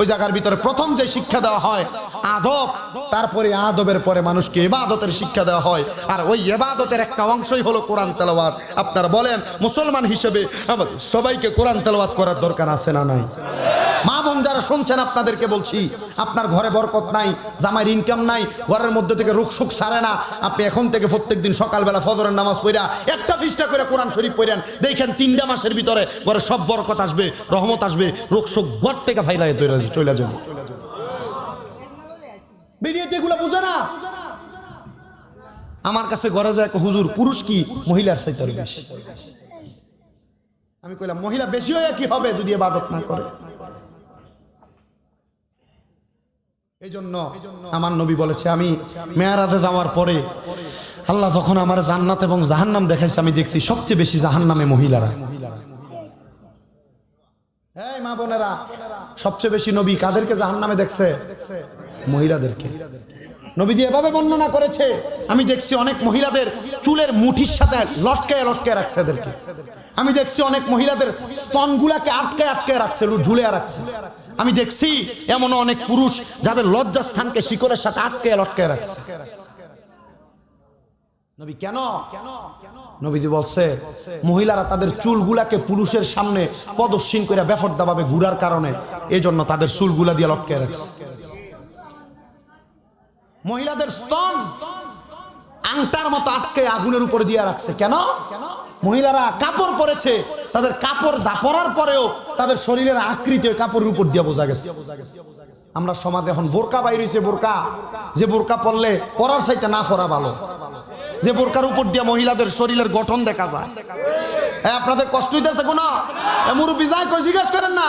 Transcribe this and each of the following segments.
ওই জায়গার ভিতরে প্রথম যে শিক্ষা দেওয়া হয়, আদব, তারপরে আদবের পরে মানুষকে এবাদতের শিক্ষা দেওয়া হয়। আর ওই এবাদতের একটা অংশই হলো কোরআন তেলাওয়াত। আপনারা বলেন, মুসলমান হিসেবে সবাইকে কোরআন তেলাওয়াত করার দরকার আছে না নাই? মা বোন যারা শুনছেন আপনাদেরকে বলছি, আপনার ঘরে বরকত নাই, জামাইয়ের ইনকাম নাই, ঘরের মধ্যে থেকে রুখ সুখ সারে না। আপনি এখন থেকে প্রত্যেক দিন সকালবেলা ফজরের নামাজ পড়া, একটা পৃষ্ঠা করে কোরআন শরীফ পড়েন, দেখেন তিনটা মাসের ভিতরে ঘরে সব বরকত আসবে, রহমত আসবে, রোগ সুখ ঘর থেকে ফাইলাই চলে যাবে ভিডিওতে এগুলো আমার কাছে ঘরে যায় হুজুর, পুরুষ কি মহিলার সাইতে বেশি? আমি কইলাম, মহিলা বেশি হয়ে কি হবে যদি এবাদত না করে? আমার নবী বলেছে, আমি মেয়ারাজে যাওয়ার পরে আল্লাহ যখন আমার জান্নাত এবং জাহান্নাম দেখাইছে, আমি দেখছি সবচেয়ে বেশি জাহান্নামে মহিলারা। মা বোনেরা, সবচেয়ে বেশি নবী কাদেরকে জাহান্নামে দেখছে? মহিলাদেরকে। নবীজি এভাবে বর্ণনা করেছে। আমি দেখছি অনেক মহিলাদের চুলের মুঠির সাথে লটকায় লটকায় রাখছে এদেরকে। আমি দেখছি অনেক মহিলাদের স্তনগুলাকে আটকে আটকে রাখছে ঝুলে রাখছে। আমি দেখছি এমন অনেক পুরুষ যাদের লজ্জাস্থানকে শিকড়ের সাথে আটকে লটকে রাখছে। নবী কেন? নবীজি বলছে, মহিলারা তাদের চুলগুলাকে পুরুষের সামনে প্রদর্শন করে বেফর্দা ভাবে ঘুরার কারণে এই জন্য তাদের চুলগুলা দিয়ে লটকে রাখছে। মহিলাদের স্তন আংটার মতো আটকে আগুনের উপরে দিয়ে রাখছে। কেন? মহিলারা কাপড় পরেছে, তাদের কাপড় দা পরার পরেও তাদের শরীরের আকৃতি কাপড়ের উপর দিয়ে বোঝা গেছে। আমরা সমাজে এখন বোরকা বাইর হয়েছে, বোরকা। যে বোরকা পরলে পরার সাইতে না পরা ভালো। যে বোরকার উপর দিয়ে মহিলাদের শরীরের গঠন দেখা যায়। হ্যাঁ আপনাদের কষ্ট হইতেছে কোনো? মুরব্বি যায় জিজ্ঞেস করেন না।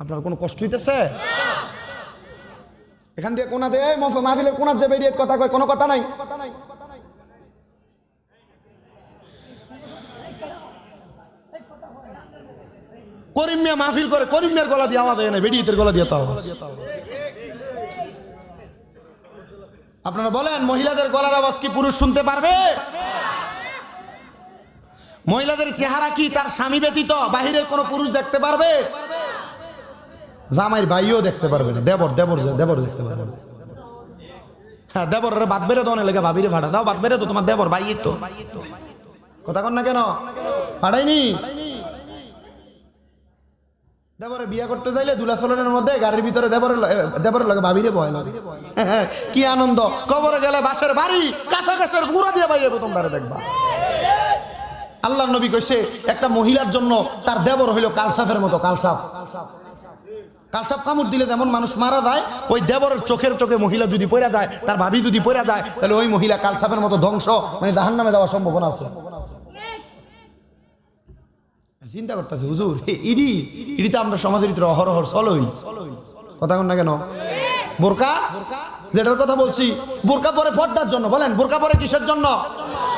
আপনার কোনো কষ্ট হইতেছে? এখান দিয়ে কোনা দিয়ে মাহফিলের কোনার যে বেরিয়ে কথা কয়, কোনো কথা নাই। করিম মিয়া মাহফিল করে, করিম মিয়ার গলা দিয়ে আমাদের গলা দিয়ে তাও আপনারা বলেন, মহিলাদের গলার আওয়াজ কি পুরুষ শুনতে পারবে? মহিলাদের চেহারা কি তার স্বামী ব্যতীত বাহিরের কোনো পুরুষ দেখতে পারবে? জামাইয়ের ভাইও দেখতে পারবে না। দেবর দেবর দেবর দেখতে পারবে না। হ্যাঁ দেবর বাদ বেড়ে লেগে ভাবিরে ভাড়া দাও, বাদ বেড়ে তো তোমার দেবর ভাই তো। কথা না কেন? পাঠাইনি দেবরে বিয়ে করতে দুলাসলনের মধ্যে গাড়ির ভিতরে দেবরে দেবরে লাগে ভাবিরে লাগে। কি আনন্দ। কবরে গেলে বাসের বাড়ি কাঁচা কাছের গুঁড়া দিয়ে বাইরে দেখবা। আল্লাহ নবী কইছে, একটা মহিলার জন্য তার দেবর হইল কালসাফের মতো, কালসাফ। কালসাপ কামড় দিলে যেমন মানুষ মারা যায়, ওই দেবরের চোখের চোখে মহিলা যদি পড়া যায়, তার ভাবি যদি পড়া যায়, তাহলে ওই মহিলা কালসাপের মতো ধ্বংস মানে জাহান নামে দেওয়ার সম্ভাবনা আছে। চিন্তা করতেছে, হুজুর ইডি ইডি তো আমরা সমাজের ভিতরে অহরহর চলই কথা না কেন? বোরকা যেটার কথা বলছি বোরকা পরে পর্দার জন্য বলেন বোরকা পরে কিসের জন্য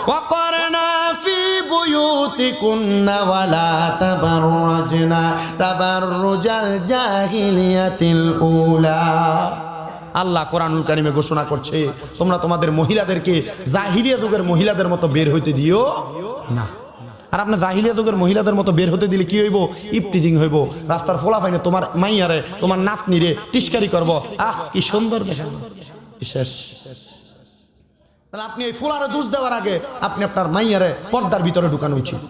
وقرنا في بيوتكن ولا تبرجنا تبرج الجاهلية الأولى আল্লাহ কোরআনুল কারিমে ঘোষণা করছে তোমরা তোমাদের মহিলাদেরকে জাহিলিয়া যুগের মহিলাদের মতো বের হইতে দিও না আর আপনার জাহিলিয়া যুগের মহিলাদের মতো বের হতে দিলে কি হইব? ইপটিজিং হইব। রাস্তার ফোলা পাইনে তোমার মাইয়ারে তোমার নাতনিরে টিস্কারি করব। আহ কি সুন্দর দেখানো। শেষ। তাহলে আপনি এই ফোলারে দোষ দেওয়ার আগে আপনি আপনার মাইয়ারে পর্দার ভিতরে ঢুকানো উচিত।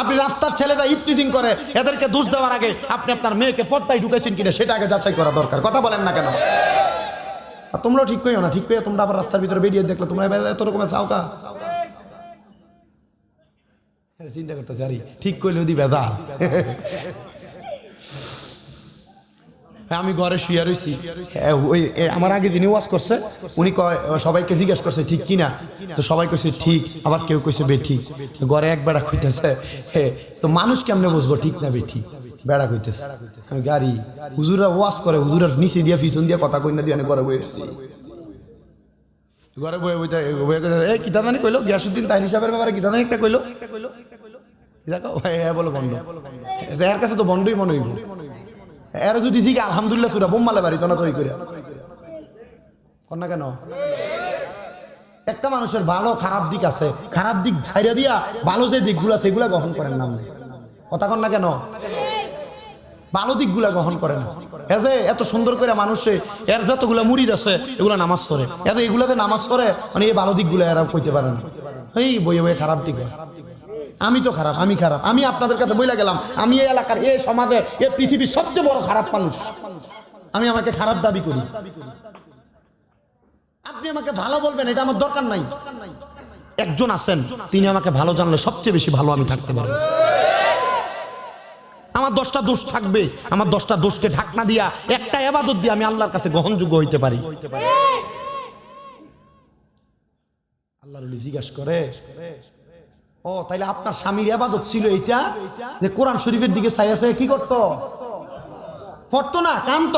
আপনি রাস্তার ছেলেরা ইফটিজিং করে এদেরকে দোষ দেওয়ার আগে আপনি আপনার মেয়েকে পর্দায় ঢুকেছেন কিনা সেটা আগে যাচাই করা দরকার। কথা বলেন না কেন? আর তোমরাও ঠিক কইও না ঠিক কইয়া তোমরা আবার রাস্তার ভিতরে বেরিয়ে দেখলে তোমরা এত রকমের চাওকা। চিন্তা করতে জারি ঠিক কইলে ওদি বেদা আমি ঘরে শুয়ে রয়েছি ওই আমার আগে যিনি ওয়াজ করছে উনি কয় সবাইকে জিজ্ঞেস করছে ঠিক কিনা? তো সবাই কইছে ঠিক। আবার কেউ কইছে বে ঠিক। ঘরে এক বেড়া হে, তো মানুষ কেমনে বুঝব ঠিক না বে ঠিক? বেড়া কইতেছে আমি গাড়ি। হুজুরা ওয়াজ করে হুজুরের নিচে দিয়া পিছন দিয়া কথা কই না দিয়ে ঘরে বয়ে এসেছি ঘরে বয়ে বইতে এই কিতা কইলো? গিয়াসুদ্দিন তাই হিসাবের ব্যাপারে কিতা জানি একটা কইলো? এর একটা মানুষের ভালো, খারাপ দিক আছে। খারাপ দিক দিয়া, ভালো যে সেগুলা গ্রহণ করেন কথা কন না কেন? ভালো দিকগুলা গ্রহণ করে না। এ যে এত সুন্দর করে মানুষে, এর যতগুলা মুড়িদ আছে, এগুলা নামাজ পড়ে। এত এগুলাতে নামাজ পড়ে মানে এই ভালো দিকগুলো এরা কইতে পারে না। এই বইয়ে বইয়ে খারাপ দিক। আমি তো খারাপ, আমি খারাপ। আমি আপনাদের কাছে বইলা গেলাম, আমি এই এলাকার, এই সমাজে এই পৃথিবীর সবচেয়ে বড় খারাপ মানুষ। আমি আমাকে খারাপ দাবি করি। আপনি আমাকে ভালো বলবেন, এটা আমার দরকার নাই। একজন আছেন, তিনি আমাকে ভালো জানলে সবচেয়ে বেশি ভালো আমি থাকতে পারব। আমার দশটা দোষ থাকবে, আমার দশটা দোষকে ঢাকনা দিয়া, একটা এবাদত দিয়ে আমি আল্লাহর কাছে গ্রহণযোগ্য হইতে পারি। আল্লাহ জিজ্ঞাসা করে ও, তাইলে আপনার স্বামীর আবাদত ছিল এটা যে কোরআন শরীফের দিকে চাই আছে, কি করতো? পড়তো না, কান্ত?